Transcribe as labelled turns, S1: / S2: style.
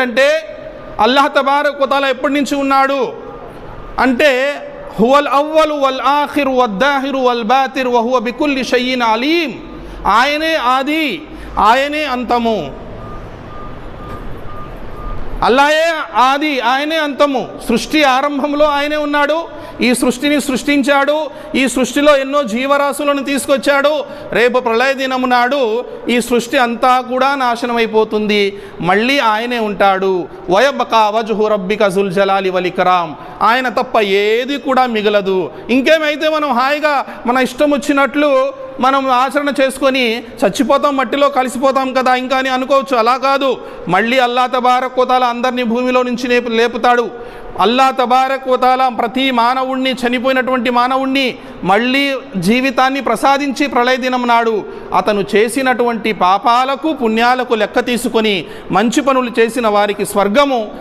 S1: అంటే అల్లాహ్ తబారక్ వతాల ఎప్పటి నుంచి ఉన్నాడు? అంటే హువల్ అవ్వల్ వల్ ఆఖిర్ వద్దాహిరు వల్ బాతిర్ వహువ బికుల్లి షయ్యిన్ అలీం. ఆయనే ఆది ఆయనే అంతము. అల్లాయే ఆది ఆయనే అంతము. సృష్టి ఆరంభంలో ఆయనే ఉన్నాడు ఈ సృష్టిని సృష్టించాడు. ఈ సృష్టిలో ఎన్నో జీవరాశులను తీసుకొచ్చాడు. రేపు ప్రళయ దినము నాడు ఈ సృష్టి అంతా కూడా నాశనమైపోతుంది. మళ్ళీ ఆయనే ఉంటాడు. వయబకా వజుహు రబ్బిక జుల్ జలాలి వలికరామ్ ఆయన తప్ప ఏది కూడా మిగలదు. ఇంకేమైతే మనం హాయిగా మన ఇష్టం వచ్చినట్లు మనం ఆచరణ చేసుకొని చచ్చిపోతాం మట్టిలో కలిసిపోతాం కదా ఇంకా అని అనుకోవచ్చు. అలా కాదు. మళ్ళీ అల్లా తబారక్ వతాల అందరినీ భూమిలో నుంచి లేపుతాడు. అల్లా తబారక్ వతాల ప్రతి మానవుణ్ణి చనిపోయినటువంటి మానవుణ్ణి మళ్ళీ జీవితాన్ని ప్రసాదించి ప్రళయ దినం నాడు అతను చేసినటువంటి పాపాలకు పుణ్యాలకు లెక్క తీసుకొని మంచి పనులు చేసిన వారికి స్వర్గము.